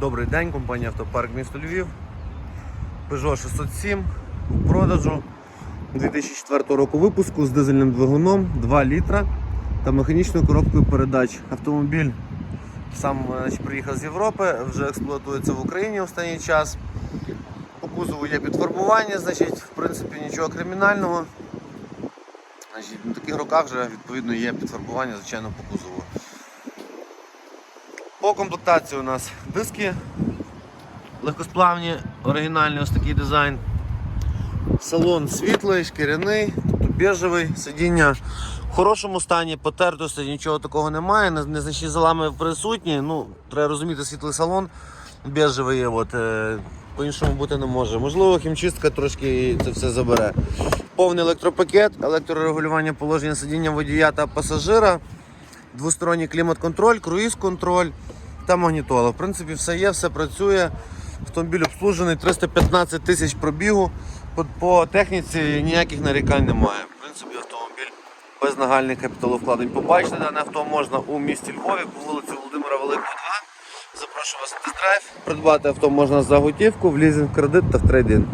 Добрий день, компанія Автопарк місто Львів. Peugeot 607 у продажу 2004 року випуску з дизельним двигуном 2 літра та механічною коробкою передач. Автомобіль сам значить, приїхав з Європи, вже експлуатується в Україні останній час. По кузову є підфарбування, значить, в принципі нічого кримінального. Значить, на таких роках вже відповідно є підфарбування, звичайно, по кузову. По комплектації у нас диски легкосплавні, оригінальний ось такий дизайн. Салон світлий, шкіряний, тобто бежевий, сидіння в хорошому стані, потертості, нічого такого немає, незначні залами присутні. Ну, треба розуміти, світлий салон бежевий є, от, е, по-іншому бути не може. Можливо, хімчистка трошки це все забере. Повний електропакет, електрорегулювання положення сидіння водія та пасажира, двосторонній клімат-контроль, круїз-контроль та магнітола. В принципі, все є, все працює. Автомобіль обслужений, 315 тисяч пробігу. По, техніці ніяких нарікань немає. В принципі, автомобіль без нагальних капіталовкладень. Побачити дане авто можна у місті Львові по вулиці Володимира Великого 2. Запрошую вас на тест-драйв. Придбати авто можна за готівку, в лізинг кредит та в трейдинг.